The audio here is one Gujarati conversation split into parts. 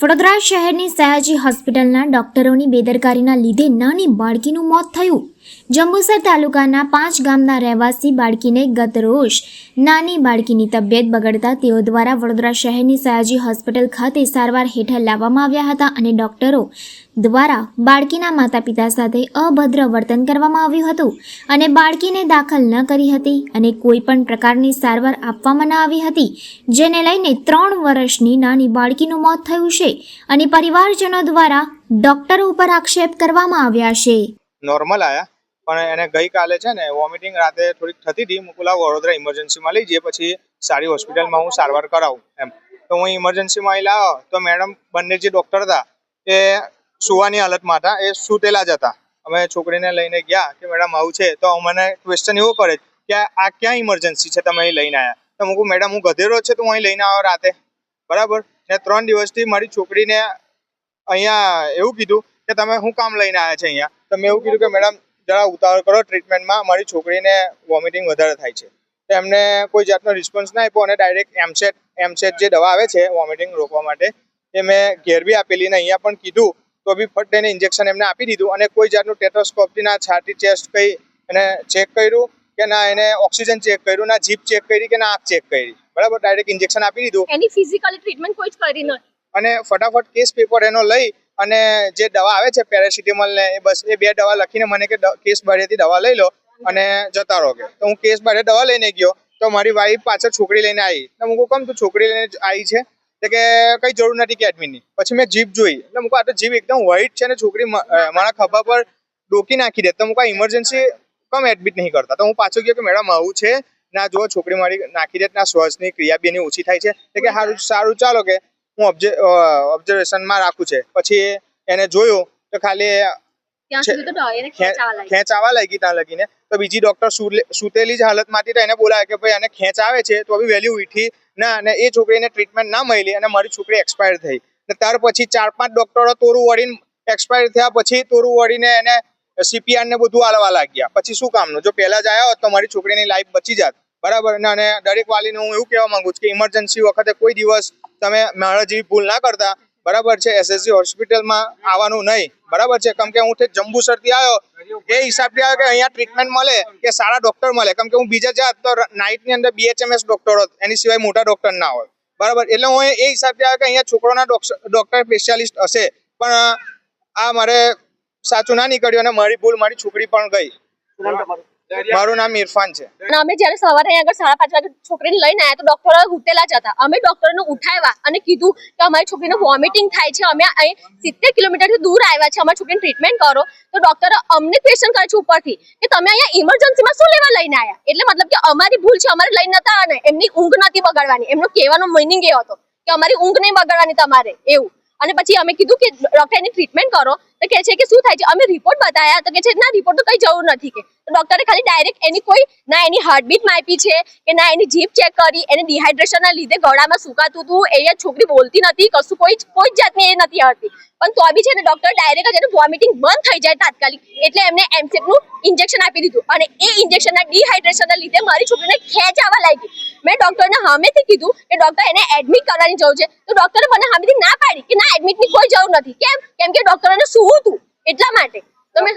વડોદરા શહેરની સયાજી હોસ્પિટલના ડોક્ટરોની બેદરકારીના લીધે નાની બાળકીનું મોત થયું. જંબુસર તાલુકાના પાંચ ગામના રહેવાસી બાળકીને ગત રોજ નાની બાળકીની તબિયત બગડતા તેઓ દ્વારા વડોદરા શહેરની સયાજી હોસ્પિટલ ખાતે સારવાર હેઠળ લાવવામાં આવ્યા હતા અને ડોક્ટરો દ્વારા બાળકીના માતા પિતા સાથે અભદ્ર વર્તન કરવામાં આવ્યું હતું અને બાળકીને દાખલ ન કરી હતી અને કોઈ પણ પ્રકારની સારવાર આપવામાં ન આવી હતી, જેને લઈને ત્રણ વર્ષની નાની બાળકીનું મોત થયું છે અને પરિવારજનો દ્વારા ડોક્ટરો ઉપર આક્ષેપ કરવામાં આવ્યા છે. નોર્મલ આયા. પણ એને ગઈકાલે છે ને વોમિટિંગ રાતે થોડીક થતી હતી. મુકુલા વડોદરા ઇમરજન્સીમાં લઈ જઈએ પછી સારી હોસ્પિટલમાં હું સારવાર કરાવું એમ. તો હું ઇમરજન્સીમાં અહીં લાવ્યો તો મેડમ બંને જે ડૉક્ટર હતા, એ સુવાની હાલતમાં હતા, એ સૂતેલા જ હતા. અમે છોકરીને લઈને ગયા કે મેડમ આવું છે, તો મને ક્વેશ્ચન એવો કરે કે આ ક્યાં ઇમરજન્સી છે તમે અહીં લઈને આવ્યા તો મૂકું મેડમ, હું ગધેરો છે, તો હું અહીં લઈને આવ્યો રાતે. બરાબર? ને ત્રણ દિવસથી મારી છોકરીને અહીંયા એવું કીધું કે, તમે હું કામ લઈને આવ્યા છે અહીંયા? તો મેં એવું કીધું કે, મેડમ જરા ઉતાવળ કરો ટ્રીટમેન્ટમાં મારી છોકરીને વોમિટિંગ વધારે થાય છે. તો એમને કોઈ જાતનો રિસ્પોન્સ ના આપ્યો અને ડાયરેક્ટ એમસેટ એમસેટ જે દવા આવે છે વોમિટિંગ રોકવા માટે એ મેં ઘેર બી આપેલી ને અહીંયા પણ કીધું તો બી ફટ એને ઇન્જેક્શન એમને આપી દીધું અને કોઈ જાતનું ટેટોસ્કોપથી ના છાતી ચેસ્ટ કઈ એને ચેક કર્યું કે ના એને ઓક્સિજન ચેક કર્યું ના જીપ ચેક કરી કે ના આંખ ચેક કરી. બરાબર ડાયરેક્ટ ઇન્જેક્શન આપી દીધું. એની ફિઝિકલી ટ્રીટમેન્ટ કોઈ જ કરી નથી અને ફટાફટ કેસ પેપર એનો લઈ અને જે દવા આવે છે પેરાસિટેમોલ ને એ બસ, એ બે દવા લખીને મને કે કેસ બારેથી દવા લઈ લો અને જતા રહો કે. તો હું કેસ બારે દવા લઈને ગયો. તો મારી વાઈફ પાછળ છોકરી લઈને આવી તો હું કહું તું છોકરી લઈને આવી છે? એટલે કે, કઈ જરૂર નથી કે એડમિટની પછી મેં જીપ જોઈ. એટલે મુકો આ તો જીપ એકદમ વ્હાઈટ છે ને છોકરી મારા ખભા પર ડોકી નાખી દે. તો મુકો ઇમરજન્સી કમ એડમિટ નહીં કરતા. તો હું પાછો ગયો કે, મેડમ, આવું છે. ના જો છોકરી મારી નાખી દે, ના શ્વાસની ક્રિયા બેની ઓછી થાય છે. એટલે કે સારું સારું, ચાલો કે. હું ઓબ્ઝ ઓબ્ઝર્વેશનમાં રાખું છે. પછી એને જોયું તો ખાલી ખેંચાવા લાગી. ખેંચ આવવા લાગી ત્યાં લગીને. તો બીજી ડોક્ટર સુતેલી જ હાલતમાંથી તો એને બોલાવે કે ભાઈ એને ખેંચ આવે છે તો બી વહેલી ઉઠી ના અને એ છોકરીને ટ્રીટમેન્ટ ના મળી અને મારી છોકરી એક્સપાયર થઈ. ને ત્યાર પછી ચાર પાંચ ડોક્ટરો તોરું વળીને એક્સપાયર થયા પછી તોરું વળીને એને સીપીઆર ને બધું આલવા લાગ્યા. પછી શું કામનું? જો પહેલા જ આવ્યા હોત તો મારી છોકરીની લાઈફ બચી જાત. બરાબર? અને દરેક વાલીને હું એવું કહેવા માંગુ છું કે ઇમરજન્સી વખતે કોઈ દિવસ તમે મારા જેવી ભૂલ ના કરતા. બરાબર છે? એસએસસી હોસ્પિટલમાં આવવાનું નહીં. બરાબર છે? કેમ કે હું જંબુસરથી આવ્યો. એ હિસાબથી આવ્યો કે અહીંયા ટ્રીટમેન્ટ મળે કે સારા ડોક્ટર મળે. કેમ કે હું બીજા જાત તો નાઇટની અંદર બીએચએમએસ ડોક્ટર હોત. એની સિવાય મોટા ડોક્ટર ના હોય બરાબર? એટલે હું એ હિસાબથી આવ્યો કે અહીંયા છોકરોના ડોક્ટર સ્પેશિયાલિસ્ટ હશે. પણ, આ મારે સાચું ના નીકળ્યું અને મારી ભૂલ મારી છોકરી પણ ગઈ. મારું નામ ઇરફાન છે. અમે જ્યારે સવારે અહીંયા આગળ સાડા પાંચ વાગે છોકરીને લઈને આવ્યા તો ડોક્ટરો ઉઠેલા જ હતા. અમે ડોક્ટરને ઉઠાવ્યા અને કીધું કે અમારી છોકરીને વોમિટિંગ થાય છે. અમે અહીં સિત્તેર કિલોમીટરથી દૂર આવ્યા છે અમારી છોકરીને ટ્રીટમેન્ટ કરો. તો ડોક્ટરો અમને ક્વેશ્ચન કરે છે ઉપરથી કે તમે અહીંયા ઇમરજન્સીમાં શું લેવા લઈને આવ્યા એટલે મતલબ કે અમારી ભૂલ છે અમારે લઈને નતા અને એમની ઊંઘ નથી બગાડવાની. એમનો કહેવાનો મિનિંગ એ હતો કે અમારી ઊંઘ નહીં બગાડવાની તમારે. એવું. અને પછી અમે કીધું કે ડોક્ટર એની ટ્રીટમેન્ટ કરો. તો કહે છે કે, શું થાય છે? અમે રિપોર્ટ બતાવ્યા તો કે છે, ના રિપોર્ટ તો કઈ જરૂર નથી કે. ડોક્ટરે ખાલી ડાયરેક્ટ એની કોઈ, ના, એની હાર્ટબીટ માપી છે કે ના, એની જીભ ચેક કરી, એને ડિહાઇડ્રેશનના લીધે ગળામાં સુકાતું હતું, એ છોકરી બોલતી નથી, કશું કોઈ કોઈ જ જાતની એ નથી હરતી પણ તો બી છે ને ડોક્ટર ડાયરેક્ટ જ એને વોમિટિંગ બંધ થઈ જાય તાત્કાલિક. એટલે એમને એમસેટનું ઇન્જેક્શન આપી દીધું. અને એ ઇન્જેક્શનના ડિહાઇડ્રેશનના લીધે મારી છોકરીને ખેંચ આવવા લાગી. મેં ડોક્ટરને સામેથી કીધું કે ડોક્ટર એને એડમિટ કરવાની જરૂર છે. તો ડોક્ટરે મને સામેથી ના પાડી કે ના એડમિટની કોઈ જરૂર નથી. કેમ? કેમ કે ડોક્ટરોને સૂવું હતું? એટલા માટે. તમે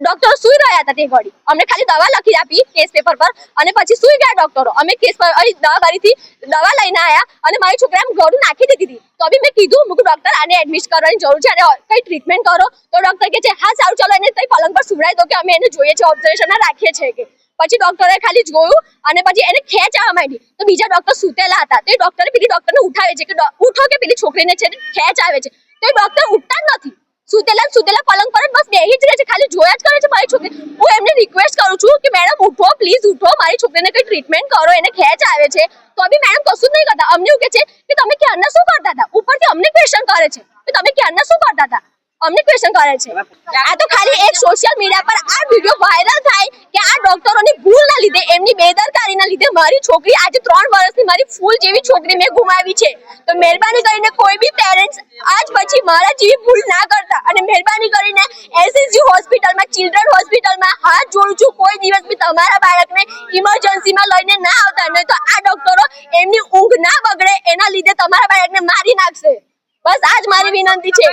ડોક્ટરો. સુઈ રહ્યા હતા તે ઘડી અમને ખાલી દવા લખી આપી કેસ પેપર પર અને પછી સુઈ ગયા ડોક્ટરો. અમે કેસ પર અહીં દવા કરીથી દવા લઈને આયા અને મારી છોકરાએ ગળું નાખી દીધી હતી. તો બી મેં કીધું મૂકું ડોક્ટર આને એડમિટ કરવાની જરૂર છે અને કઈ ટ્રીટમેન્ટ કરો. તો ડોક્ટર કે છે હા સારું ચાલો એને તઈ પલંગ પર સુવડાવી દો કે અમે એને જોઈએ છે ઓબ્ઝર્વેશનમાં રાખીએ છીએ કે. પછી ડોક્ટરે ખાલી જોયું અને પછી એને ખેંચ આવવા માંડી. તો બીજા ડોક્ટર સૂતેલા હતા. તો એ ડોક્ટરે પેલી ડોક્ટરને ઉઠાવે છે કે ઉઠો કે પેલી છોકરીને છે ખેંચ આવે છે. તો એ ડોક્ટર ઉઠતા જ નથી. સુતેલા સુતેલા પલંગ પર બસ બેહી જ રહે છે. ખાલી જોયા જ કરે છે મારી છોકરી. હું એમને રિક્વેસ્ટ કરું છું કે, મેડમ, ઉઠો પ્લીઝ ઉઠો. મારી છોકરીને કઈ ટ્રીટમેન્ટ કરો. એને ખેંચ આવે છે. તો બી મેડમ કશું જ નહીં કરતા. અમને એવું કે છે કે, તમે ક્યારના શું કરતા હતા? ઉપરથી અમને ક્વેશ્ચન કરે છે કે, તમે ક્યારના શું કરતા હતા? અમને ક્વેશ્ચન કરે છે. આ તો ખાલી એક સોશિયલ મીડિયા પર આ વીડિયો વાયરલ થાય કે આ ડોક્ટરોની ભૂલના લીધે, એમની બેદરકારીના લીધે મારી છોકરી આજે ત્રણ વર્ષની મારી ફૂલ જેવી છોકરી મેં ગુમાવી છે. તો મહેરબાની કરીને કોઈ બી પેરેન્ટ્સ આજ પછી મારા જેવી ભૂલ ના કરતા અને મહેરબાની કરીને એસએસજી હોસ્પિટલમાં ચિલ્ડ્રન હોસ્પિટલમાં હાથ જોડું છું કોઈ દિવસ બી તમારા બાળકને ઇમરજન્સીમાં લઈને ના આવતા, નહીં તો આ ડોક્ટરો એમની ઊંઘ ના બગડે, એના લીધે તમારા બાળકને મારી નાખશે. બસ આજ મારી વિનંતી છે.